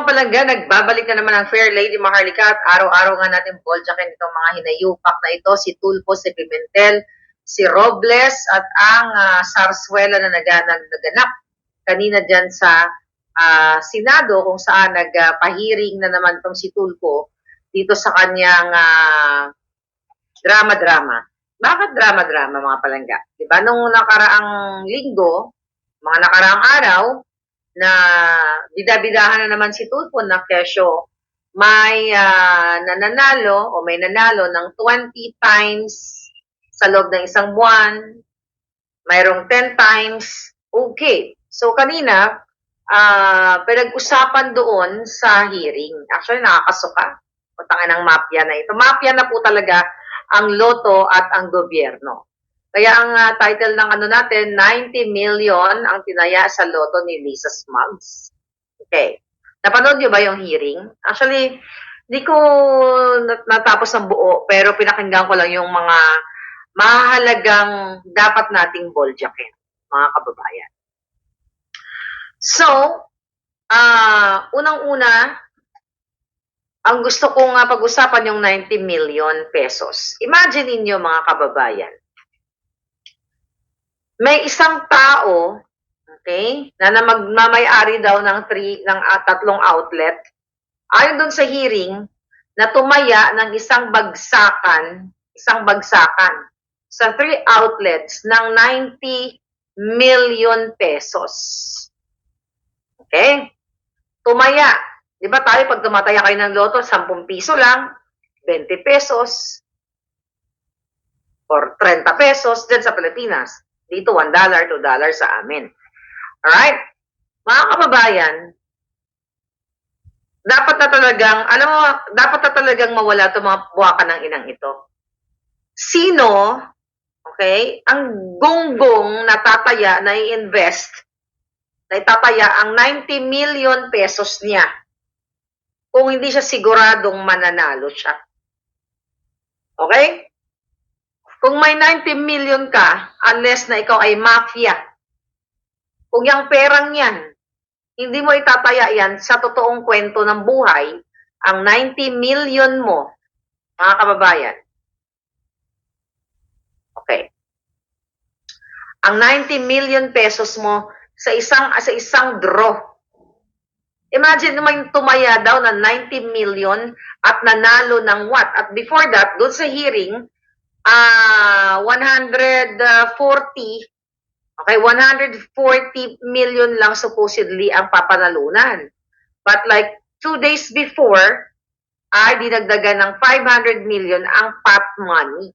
mga palangga, nagbabalik na naman ang Fair Lady Maharlika at araw-araw nga natin boljakin itong mga hinayupak na ito, si Tulfo, si Pimentel, si Robles at ang uh, Sarsuela na naganag naganap kanina dyan sa uh, Senado kung saan nagpahiring uh, na naman tong si Tulfo dito sa kanyang uh, drama-drama. Bakit drama-drama mga palangga? Diba? Nung nakaraang linggo, mga nakaraang araw, na bidabidahan na naman si Tulfo na kesyo may uh, nananalo o may nanalo ng 20 times sa loob ng isang buwan, mayroong 10 times, okay. So kanina, uh, pinag-usapan doon sa hearing. Actually, nakakasuka. Puntangan ng mafia na ito. Mafia na po talaga ang loto at ang gobyerno. Kaya ang uh, title ng ano natin, 90 million ang tinaya sa loto ni Lisa Smugs. Okay. Napanood niyo ba yung hearing? Actually, hindi ko natapos ng buo, pero pinakinggan ko lang yung mga mahalagang dapat nating boljakin, mga kababayan. So, uh, unang-una, ang gusto kong uh, pag-usapan yung 90 million pesos. Imagine niyo mga kababayan, may isang tao, okay, na, na magmamay-ari daw ng three, ng uh, tatlong outlet, ayon doon sa hearing, na tumaya ng isang bagsakan, isang bagsakan sa three outlets ng 90 million pesos. Okay? Tumaya. Di ba tayo pag tumataya kayo ng loto, 10 piso lang, 20 pesos, or 30 pesos dyan sa Pilipinas. Dito, $1, $2 sa amin. Alright? Mga kababayan, dapat na talagang, alam mo, dapat na talagang mawala itong mga buwakan ng inang ito. Sino, okay, ang gonggong natataya na i-invest, na itataya ang 90 million pesos niya kung hindi siya siguradong mananalo siya. Okay? Kung may 90 million ka, unless na ikaw ay mafia, kung yung perang yan, hindi mo itataya yan sa totoong kwento ng buhay, ang 90 million mo, mga kababayan. Okay. Ang 90 million pesos mo sa isang sa isang draw. Imagine naman tumaya daw ng 90 million at nanalo ng what? At before that, doon sa hearing, uh, 140 okay 140 million lang supposedly ang papanalunan. But like two days before ay dinagdagan ng 500 million ang pot money.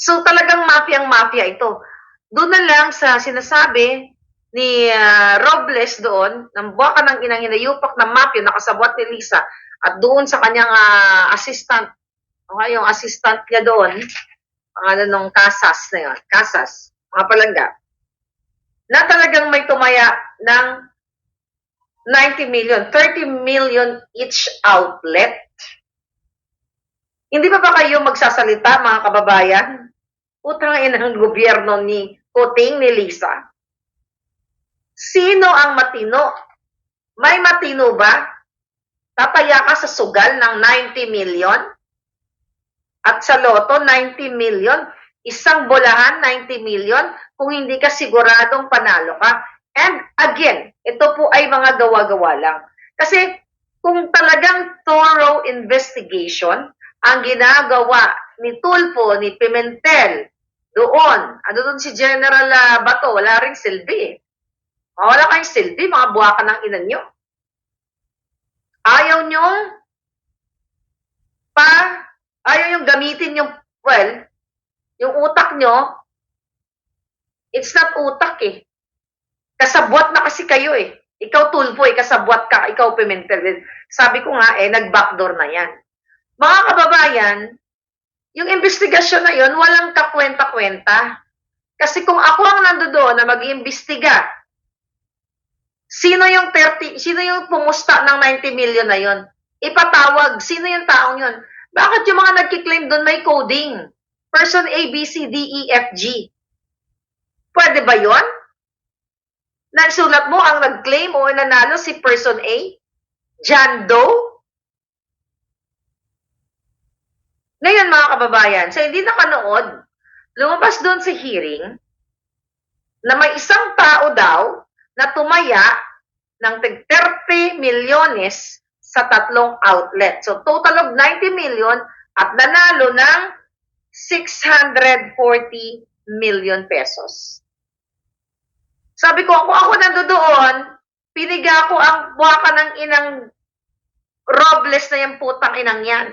So talagang mafia-mafia ito. Doon na lang sa sinasabi ni uh, Robles doon, ng buwaka ng inang hinayupak ng mafia nakasabwat ni Lisa at doon sa kanyang uh, assistant Okay, yung assistant niya doon, pangalan ng Casas na yun, Casas, mga palangga, na talagang may tumaya ng 90 million, 30 million each outlet. Hindi ba ba kayo magsasalita, mga kababayan? Utangin ng gobyerno ni Kuting ni Lisa. Sino ang matino? May matino ba? Tataya ka sa sugal ng 90 million? At sa loto, 90 million. Isang bolahan, 90 million. Kung hindi ka siguradong panalo ka. And again, ito po ay mga gawa-gawa lang. Kasi kung talagang thorough investigation ang ginagawa ni Tulfo, ni Pimentel, doon, ano doon si General uh, Bato, wala rin silbi. Wala kayong silbi, mga buwakan ng inan nyo. Ayaw nyo pa ayaw yung gamitin yung, well, yung utak nyo, it's not utak eh. Kasabwat na kasi kayo eh. Ikaw tulfo eh, kasabwat ka, ikaw pimentel. Sabi ko nga eh, nag-backdoor na yan. Mga kababayan, yung investigasyon na yon walang kakwenta-kwenta. Kasi kung ako ang nandoon na mag-iimbestiga, sino yung 30, sino yung pumusta ng 90 million na yon? Ipatawag, sino yung taong yon? Bakit yung mga nagkiklaim doon may coding? Person A, B, C, D, E, F, G. Pwede ba yon? Nagsulat mo ang nag-claim o nanalo si person A? John Doe? Ngayon mga kababayan, sa hindi nakanood, lumabas doon sa hearing na may isang tao daw na tumaya ng tig 30 milyones sa tatlong outlet. So total of 90 million at nanalo ng 640 million pesos. Sabi ko, kung ako nandoon, piniga ko ang buwaka ng inang Robles na yung putang inang yan.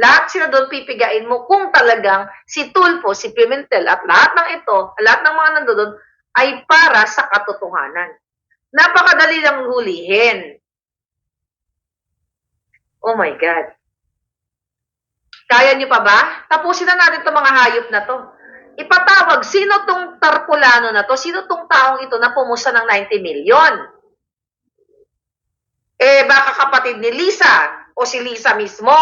Lahat sila doon pipigain mo kung talagang si Tulfo, si Pimentel at lahat ng ito, lahat ng mga nandoon ay para sa katotohanan. Napakadali lang hulihin. Oh my God. Kaya niyo pa ba? Tapusin na natin itong mga hayop na to. Ipatawag, sino tong tarpulano na to? Sino tong taong ito na pumusta ng 90 million? Eh, baka kapatid ni Lisa o si Lisa mismo.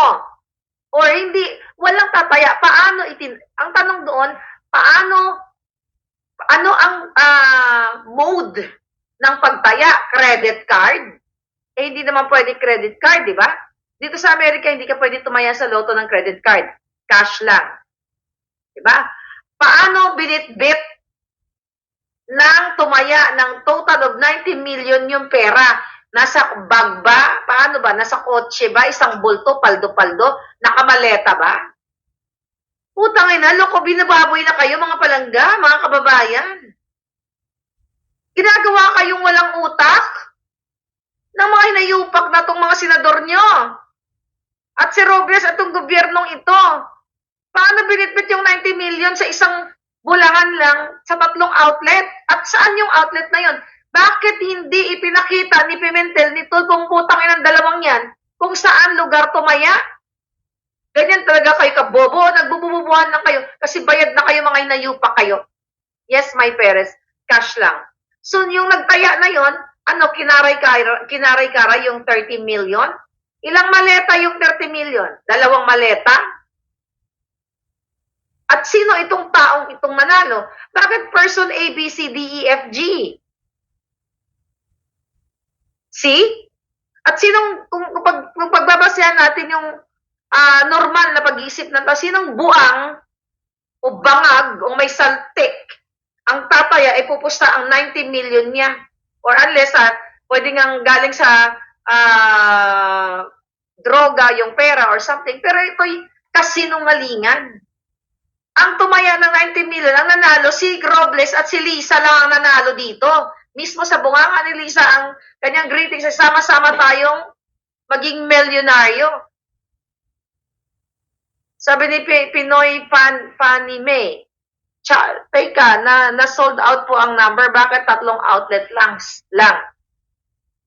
Or hindi, walang tataya. Paano itin... Ang tanong doon, paano, ano ang ah, mode ng pagtaya? Credit card? Eh, hindi naman pwede credit card, di ba? Dito sa Amerika, hindi ka pwede tumaya sa loto ng credit card. Cash lang. Di ba? Paano binitbit ng tumaya ng total of 90 million yung pera? Nasa bag ba? Paano ba? Nasa kotse ba? Isang bulto, paldo-paldo? Nakamaleta ba? Putang ina, loko, binababoy na kayo mga palangga, mga kababayan. Ginagawa kayong walang utak ng mga hinayupak na tong mga senador nyo. At si Robles at tong gobyernong ito. Paano binitbit yung 90 million sa isang bulahan lang sa tatlong outlet? At saan yung outlet na yon? Bakit hindi ipinakita ni Pimentel ni Tulpong putang inang dalawang yan kung saan lugar tumaya? Ganyan talaga kayo kabobo, nagbubububuhan lang kayo kasi bayad na kayo mga inayupa kayo. Yes, my Perez, cash lang. So yung nagtaya na yon, ano, kinaray-kara kinaray yung 30 million? Ilang maleta yung 30 million? Dalawang maleta? At sino itong taong itong manalo? Bakit person A, B, C, D, E, F, G? See? At sinong, kung, kung, pag, kung pagbabasehan natin yung ah, normal na pag-iisip ng tao, sinong buang o bangag o may saltik ang tataya ay pupusta ang 90 million niya. Or unless, ah, pwede nga galing sa ah, droga yung pera or something. Pero ito'y kasinungalingan. Ang tumaya ng 90 million, ang nanalo si Robles at si Lisa lang ang nanalo dito. Mismo sa bunganga ni Lisa ang kanyang greetings ay sama-sama tayong maging milyonaryo. Sabi ni Pinoy Pan Fanny May, teka, na, na sold out po ang number, bakit tatlong outlet lang? lang?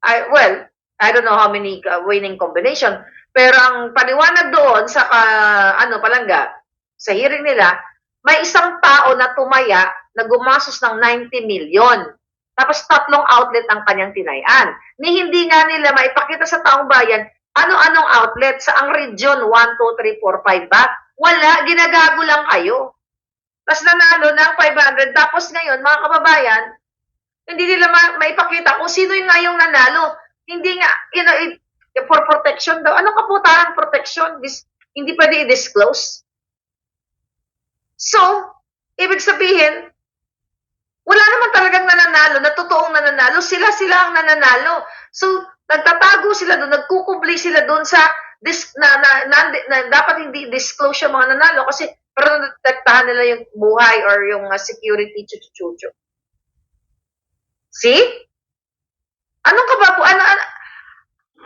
I, well, I don't know how many uh, winning combination, pero ang paliwanag doon sa ka- ano palangga, sa hearing nila, may isang tao na tumaya na gumasos ng 90 million. Tapos tatlong outlet ang kanyang tinayan. Ni hindi nga nila maipakita sa taong bayan ano-anong outlet sa ang region 1, 2, 3, 4, 5 ba? Wala, ginagago lang kayo. Tapos nanalo ng 500. Tapos ngayon, mga kababayan, hindi nila ma- maipakita kung sino yung nga yung nanalo. Hindi nga, you know, it- for protection daw. Ano kaputahang protection? Dis- hindi pwede i-disclose. So, ibig sabihin, wala naman talagang nananalo, na totoong nananalo, sila-sila ang nananalo. So, nagtatago sila doon, nagkukubli sila doon sa dis, na, na, na, na, dapat hindi disclose yung mga nanalo kasi pero nadetektahan nila yung buhay or yung uh, security chuchuchucho. See? Anong ka ba po? Ano, ano,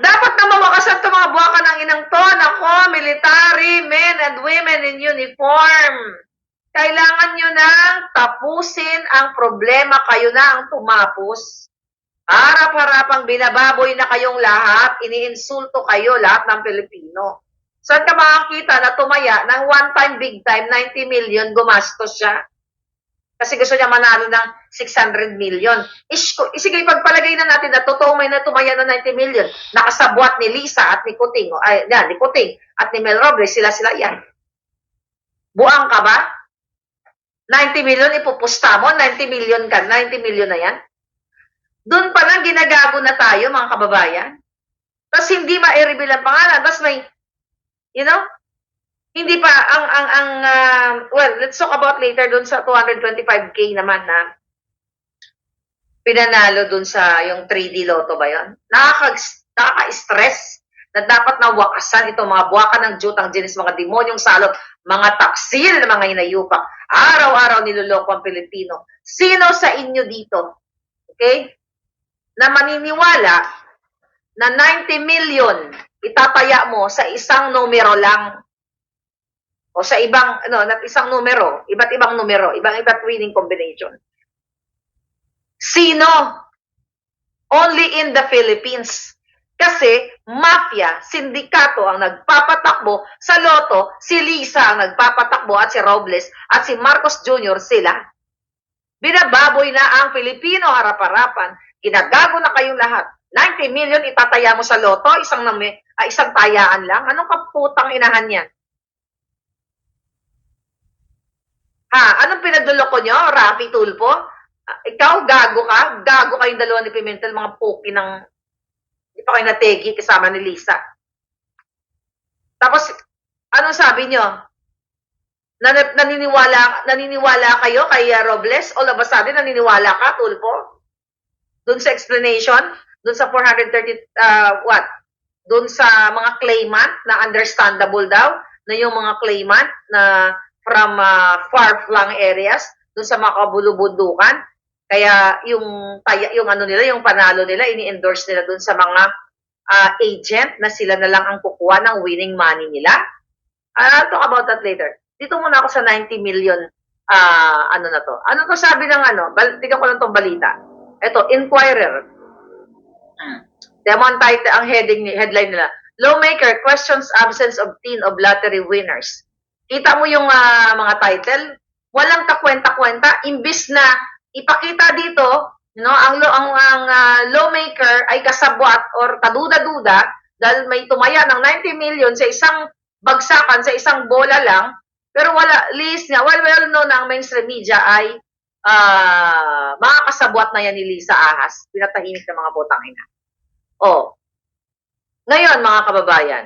dapat na mawakasan to mga buwaka ng inang to. Nako, military, men and women in uniform. Kailangan nyo nang tapusin ang problema. Kayo na ang tumapos. Harap-harapang binababoy na kayong lahat. Iniinsulto kayo lahat ng Pilipino. Saan ka makakita na tumaya ng one time, big time, 90 million, gumastos siya? Kasi gusto niya manalo ng 600 million. Ish, sige, pagpalagay na natin na totoo may natumaya ng 90 million. Nakasabwat ni Lisa at ni Kuting. O, ay, yan, ni Kuting at ni Mel Robles. Sila-sila yan. Buang ka ba? 90 million ipupusta mo? 90 million ka? 90 million na yan? Doon pa lang ginagago na tayo, mga kababayan. Tapos hindi ma-reveal ang pangalan. Tapos may, you know, hindi pa, ang, ang, ang, ah, well, let's talk about later doon sa 225k naman na pinanalo doon sa yung 3D Lotto ba yun? Nakaka, nakaka-stress na dapat na wakasan itong mga buwakan ng jutang jenis, mga demonyong salot, mga taksil na mga hinayupak. Araw-araw niloloko ang Pilipino. Sino sa inyo dito? Okay? Na maniniwala na 90 million itataya mo sa isang numero lang o sa ibang ano, na isang numero, iba't ibang numero, ibang iba't winning combination. Sino? Only in the Philippines. Kasi mafia, sindikato ang nagpapatakbo sa loto, si Lisa ang nagpapatakbo at si Robles at si Marcos Jr. sila. Binababoy na ang Pilipino harap-harapan. Ginagago na kayong lahat. 90 million itataya mo sa loto, isang, ah, isang tayaan lang. Anong kaputang inahan yan? Ha, anong pinagduloko nyo? Rafi Tulpo? Ah, ikaw, gago ka? Gago kayong dalawa ni Pimentel, mga puki ng... Hindi pa kayo nategi kasama ni Lisa. Tapos, anong sabi nyo? Nan naniniwala, naniniwala kayo kay uh, Robles? Of a sudden, naniniwala ka, Tulpo? Doon sa explanation? Doon sa 430, uh, what? Doon sa mga claimant na understandable daw, na yung mga claimant na from uh, far-flung areas, doon sa mga kabulubundukan. Kaya yung yung ano nila, yung panalo nila, ini-endorse nila doon sa mga uh, agent na sila na lang ang kukuha ng winning money nila. I'll talk about that later. Dito muna ako sa 90 million uh, ano na to. Ano to sabi ng ano? Bal tingnan ko lang tong balita. Ito, Inquirer. Demon title ang heading headline nila. Lawmaker questions absence of teen of lottery winners. Kita mo yung uh, mga title, walang kakwenta-kwenta imbis na ipakita dito, no, ang ang ang uh, lawmaker ay kasabwat or kaduda-duda dahil may tumaya ng 90 million sa isang bagsakan sa isang bola lang, pero wala list nga well well known ang mainstream media ay uh, mga kasabwat na yan ni Lisa Ahas, pinatahimik ng mga botang ina. Oh. Ngayon mga kababayan,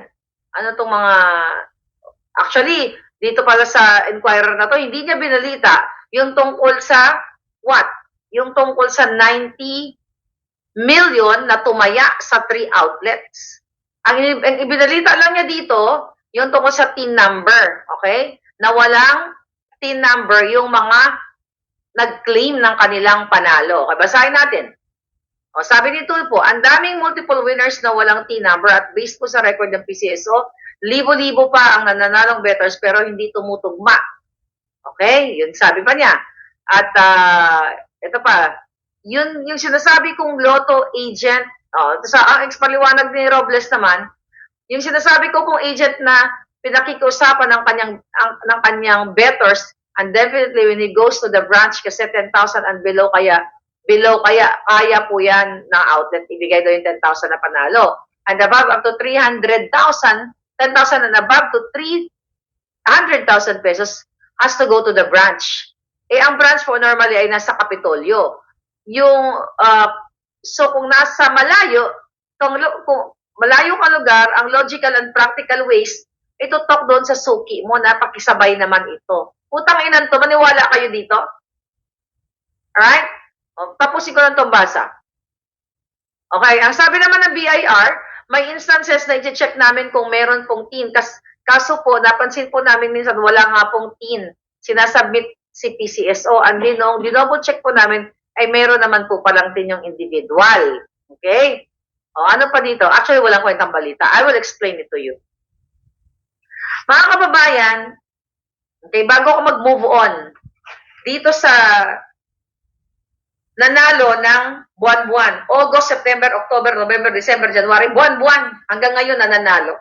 ano tong mga actually dito pala sa Inquirer na to, hindi niya binalita yung tungkol sa what? Yung tungkol sa 90 million na tumaya sa three outlets. Ang, ang ibinalita lang niya dito, yung tungkol sa TIN number, okay? Na walang TIN number yung mga nag-claim ng kanilang panalo. Okay, basahin natin. O, sabi ni Tulpo, ang daming multiple winners na walang TIN number at based po sa record ng PCSO, libo-libo pa ang nananalong bettors pero hindi tumutugma. Okay? Yun sabi pa niya. At uh, ito pa, yun yung sinasabi kong lotto agent, oh, sa ang expaliwanag ni Robles naman, yung sinasabi ko kong agent na pinakikiusapan ng kanyang ang, ng kanyang bettors and definitely when he goes to the branch kasi 10,000 and below kaya below kaya kaya po yan ng outlet ibigay daw yung 10,000 na panalo and above up to 300,000 10,000 and above to 300,000 pesos has to go to the branch eh, ang branch po normally ay nasa Kapitolyo. Yung, uh, so kung nasa malayo, kung, kung malayo ka lugar, ang logical and practical ways, itutok doon sa suki mo na pakisabay naman ito. Utang inan to, maniwala kayo dito? Alright? O, tapusin ko lang itong basa. Okay, ang sabi naman ng BIR, may instances na i-check namin kung meron pong tin. Kas, kaso po, napansin po namin minsan wala nga pong tin. Sinasubmit si PCSO. Ang dinong, dinouble check po namin ay meron naman po palang din yung individual. Okay? O ano pa dito? Actually, walang kwentang balita. I will explain it to you. Mga kababayan, okay, bago ako mag-move on, dito sa nanalo ng buwan-buwan, August, September, October, November, December, January, buwan-buwan, hanggang ngayon nananalo.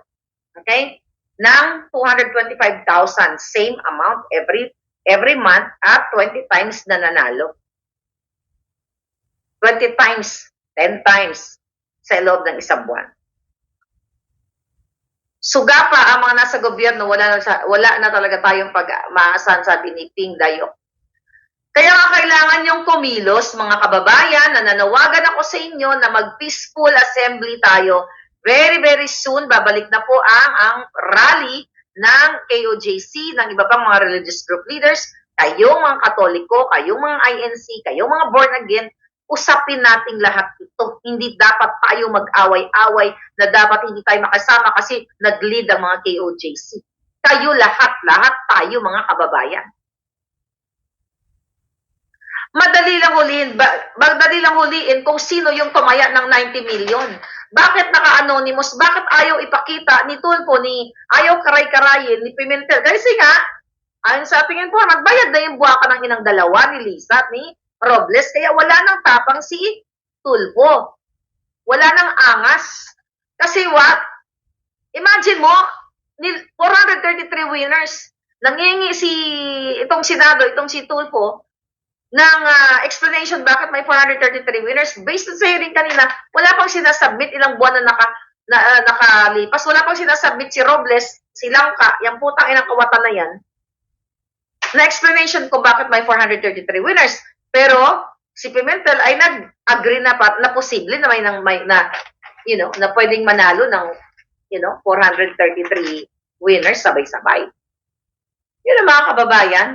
Okay? Ng 225,000, same amount every every month at 20 times na nanalo. 20 times, 10 times sa loob ng isang buwan. Suga pa ang mga nasa gobyerno, wala na, wala na talaga tayong pag maasan sabi ni Ping Dayok. Kaya nga kailangan yung kumilos, mga kababayan, nananawagan ako sa inyo na mag-peaceful assembly tayo. Very, very soon, babalik na po ang, ang rally ng KOJC, ng iba pang mga religious group leaders, kayong mga katoliko, kayong mga INC, kayong mga born again, usapin nating lahat ito. Hindi dapat tayo mag-away-away na dapat hindi tayo makasama kasi nag-lead ang mga KOJC. Kayo lahat, lahat tayo mga kababayan. Madali lang huliin, ba, madali lang huliin kung sino yung tumaya ng 90 million. Bakit naka-anonymous? Bakit ayaw ipakita ni Tulfo, ni ayaw karay-karayin, ni Pimentel? Kasi nga, ayon sa ating informant, bayad na yung buwaka ng inang dalawa ni Lisa at ni Robles, kaya wala nang tapang si Tulfo. Wala nang angas. Kasi what? Imagine mo, ni 433 winners, nangingi si itong Senado, itong si Tulfo, ng ah, explanation bakit may 433 winners. Based sa hearing kanina, wala pang sinasubmit ilang buwan na, naka, na ah, nakalipas. Wala pang sinasubmit si Robles, si Langka, yung putang inang kawatan na yan, na explanation kung bakit may 433 winners. Pero si Pimentel ay nag-agree na, pa, na posible na may, nang, may na, you know, na pwedeng manalo ng, you know, 433 winners sabay-sabay. Yun ang mga kababayan.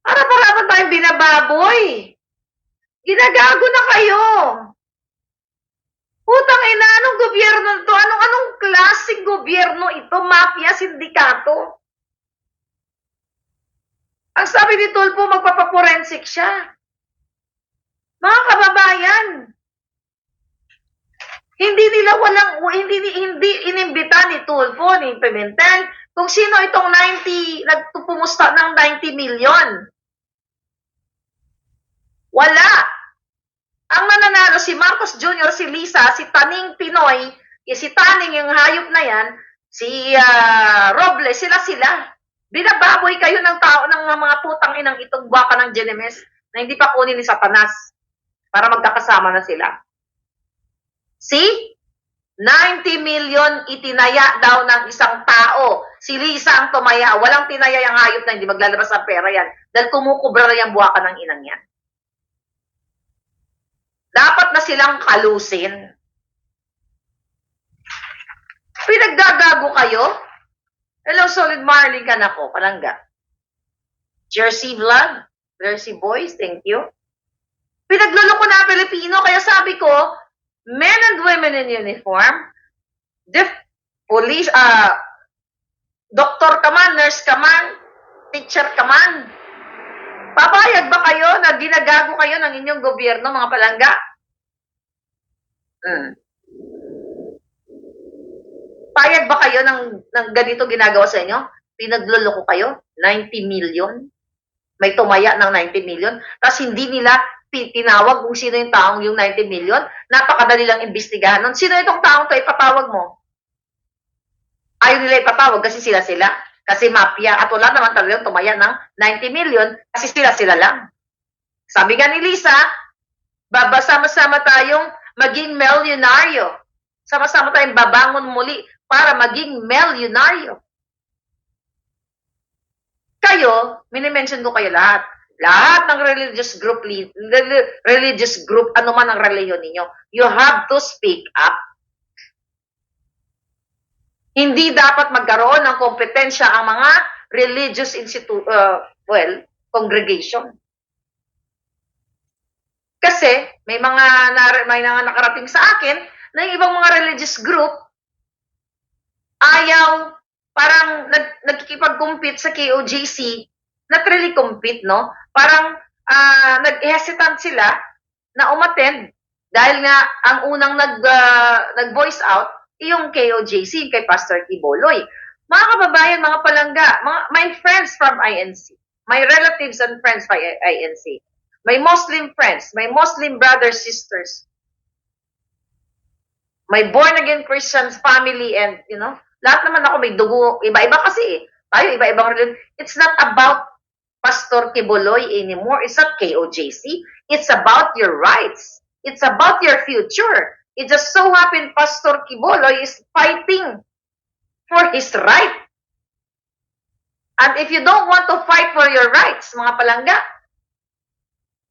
Para-para tayong binababoy. Ginagago na kayo. Putang ina, anong gobyerno to? Anong, anong klaseng gobyerno ito? Mafia, sindikato. Ang sabi ni Tulpo, magpapaporensik siya. Mga kababayan, hindi nila walang, hindi, hindi inimbita ni Tulfo, ni Pimentel, kung sino itong 90, nagpupumusta ng 90 million. Wala. Ang mananalo si Marcos Jr., si Lisa, si Taning Pinoy, eh, si Taning yung hayop na yan, si ah, Robles, sila sila. Binababoy kayo ng tao ng mga putang inang itong baka ng Genemes na hindi pa kunin ni Satanas para magkakasama na sila. See? 90 million itinaya daw ng isang tao. Si Lisa ang tumaya. Walang tinaya yung hayop na hindi maglalabas ng pera yan. Dahil kumukubra na yung buwaka ng inang yan. Dapat na silang kalusin. Pinagdagago kayo? Hello, Solid Marley ka na ko. Palangga. Jersey Vlog. Jersey Boys, thank you. Pinagluloko na Pilipino, kaya sabi ko, men and women in uniform, def, police, ah, doktor ka man, nurse ka man, teacher ka man, papayag ba kayo na ginagago kayo ng inyong gobyerno, mga palangga? Hmm. Payag ba kayo ng, ng ganito ginagawa sa inyo? Pinagluloko kayo? 90 million? May tumaya ng 90 million? Tapos hindi nila tinawag kung sino yung taong yung 90 million? Napakadali lang imbestigahan. nun. Sino itong taong to ipatawag mo? Ayaw nila ipatawag kasi sila sila. Kasi mafia. At wala naman talagang tumaya ng 90 million kasi sila sila lang. Sabi nga ni Lisa, babasama-sama tayong maging milyonaryo. Sama-sama tayong babangon muli para maging milyonaryo. Kayo, minimension ko kayo lahat. Lahat ng religious group, religious group, ano man ang reliyon ninyo, you have to speak up. Hindi dapat magkaroon ng kompetensya ang mga religious institute, uh, well, congregation. Kasi may mga nar- may mga nakarating sa akin na yung ibang mga religious group ayaw parang nag, nagkikipag-compete sa KOJC not really compete, no? Parang ah, nag-hesitant sila na umattend dahil nga ang unang nag, ah, nag-voice out yung KOJC, kay Pastor Kiboloy. Mga kababayan, mga palangga, mga, my friends from INC, my relatives and friends by INC, my Muslim friends, my Muslim brothers, sisters, my born-again Christians family and, you know, lahat naman ako may dugo, iba-iba kasi eh. Tayo, iba-ibang religion. It's not about Pastor Kiboloy anymore. It's not KOJC. It's about your rights. It's about your future. It just so happened Pastor Kiboloy is fighting for his right. And if you don't want to fight for your rights, mga palangga,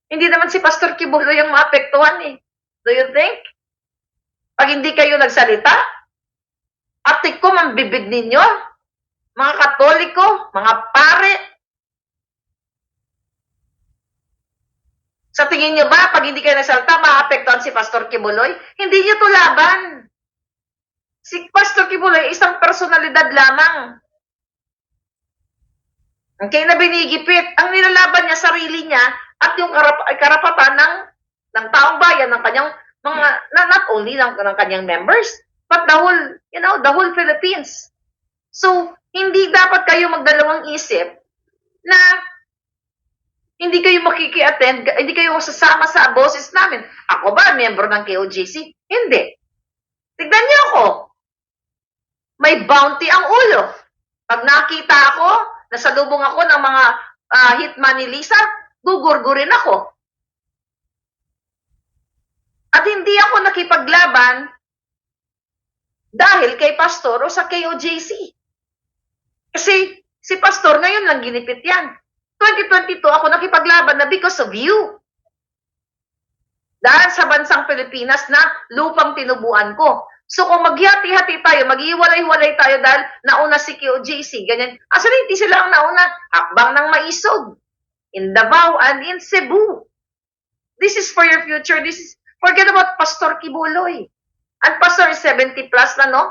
Hindi naman si Pastor Kibulo yung maapektuhan eh. Do you think? Pag hindi kayo nagsalita, atik ko ang bibig ninyo, mga katoliko, mga pare. Sa tingin nyo ba, pag hindi kayo nagsalita, maapektuhan si Pastor Kibuloy? Hindi nyo to laban. Si Pastor Kibuloy, isang personalidad lamang. Okay, na binigipit. Ang nilalaban niya, sarili niya, at yung karap- karapatan ng, ng taong bayan, ng kanyang mga, na, not only ng, ng kanyang members, but the whole, you know, the whole Philippines. So, hindi dapat kayo magdalawang isip na hindi kayo makiki-attend, hindi kayo sasama sa boses namin. Ako ba, member ng KOJC? Hindi. Tignan niyo ako. May bounty ang ulo. Pag nakita ako, nasalubong ako ng mga ah, hitman ni Lisa, gugurgurin ako. At hindi ako nakipaglaban dahil kay Pastor o sa KOJC. Kasi si Pastor ngayon lang ginipit yan. 2022 ako nakipaglaban na because of you. Dahil sa bansang Pilipinas na lupang tinubuan ko. So kung maghihati-hati tayo, maghiwalay-hiwalay tayo dahil nauna si KOJC, ganyan. Actually, hindi sila ang nauna. Hakbang ng maisog. In Davao and in Cebu. This is for your future. This is, forget about Pastor Kibuloy. Ang pastor is 70 plus na, no?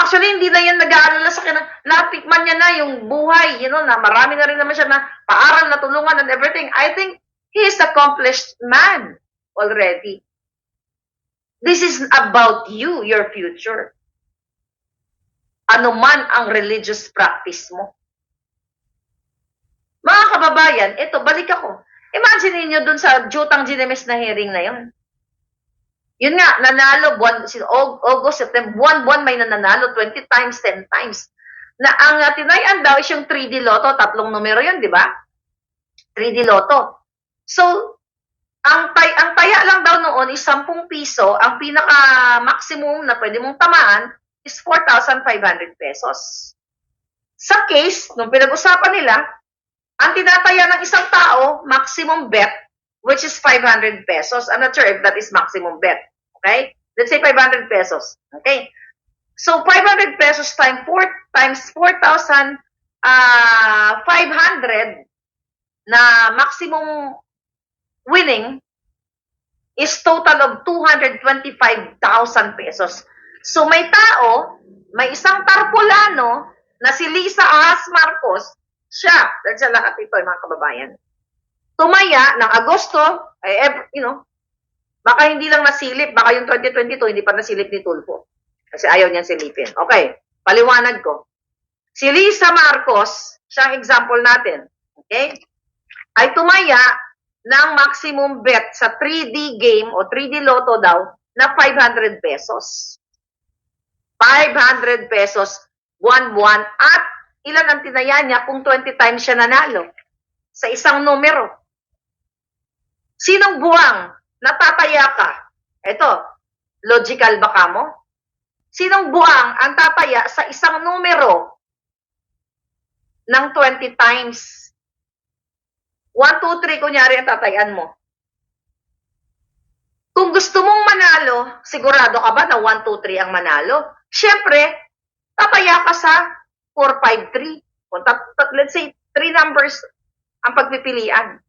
Actually, hindi na yan nag-aalala sa kanya. Natikman niya na yung buhay, you know, na marami na rin naman siya na paaral, na tulungan, and everything. I think he is accomplished man already. This is about you, your future. Ano man ang religious practice mo. Mga kababayan, ito, balik ako. Imagine niyo dun sa Jutang Ginemes na hearing na yon. Yun nga, nanalo buwan, si Aug- August, September, buwan-buwan may nananalo, 20 times, 10 times. Na ang uh, tinayan daw is yung 3D Lotto, tatlong numero yun, di ba? 3D Lotto. So, ang, tay ang taya lang daw noon is 10 piso, ang pinaka-maximum na pwede mong tamaan is 4,500 pesos. Sa case, nung pinag-usapan nila, ang tinataya ng isang tao, maximum bet, which is 500 pesos. I'm not sure if that is maximum bet. Okay? Let's say 500 pesos. Okay? So, 500 pesos times 4 times 4,000 ah 500 na maximum winning is total of 225,000 pesos. So, may tao, may isang tarpulano na si Lisa Ahas Marcos, siya, dahil sa lahat ito, mga kababayan, tumaya ng Agosto, eh, you know, baka hindi lang nasilip, baka yung 2022 hindi pa nasilip ni Tulfo. Kasi ayaw niyan silipin. Okay, paliwanag ko. Si Lisa Marcos, siyang example natin, okay, ay tumaya ng maximum bet sa 3D game o 3D Lotto daw na 500 pesos. 500 pesos buwan-buwan at ilan ang tinaya niya kung 20 times siya nanalo sa isang numero. Sinong buwang natataya ka? Ito, logical ba ka mo? Sinong buwang ang tataya sa isang numero ng 20 times? 1, 2, 3, kunyari ang tatayan mo. Kung gusto mong manalo, sigurado ka ba na 1, 2, 3 ang manalo? Siyempre, tataya ka sa 4, 5, 3. Kung let's say, three numbers ang pagpipilian.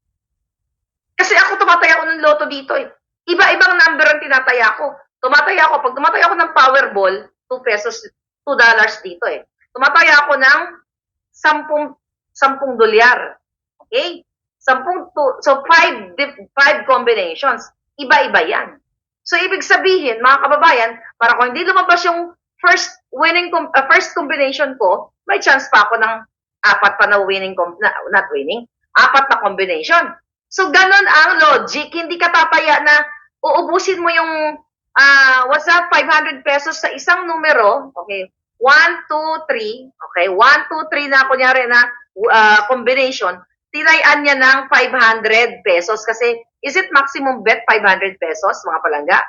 Kasi ako tumataya ako ng loto dito eh. Iba-ibang number ang tinataya ko. Tumataya ako, pag tumataya ako ng Powerball, 2 pesos, 2 dollars dito eh. Tumataya ako ng 10, 10 dolyar. Okay? 10, to, so 5, 5 combinations. Iba-iba yan. So, ibig sabihin, mga kababayan, para kung hindi lumabas yung first winning, uh, first combination ko, may chance pa ako ng apat pa na winning, na, not winning, apat na combination. So, ganun ang logic. Hindi ka tataya na uubusin mo yung, ah what's that, 500 pesos sa isang numero. Okay. 1, 2, 3. Okay. 1, 2, 3 na, kunyari na ah, combination. Tinayan niya ng 500 pesos kasi is it maximum bet 500 pesos, mga palangga?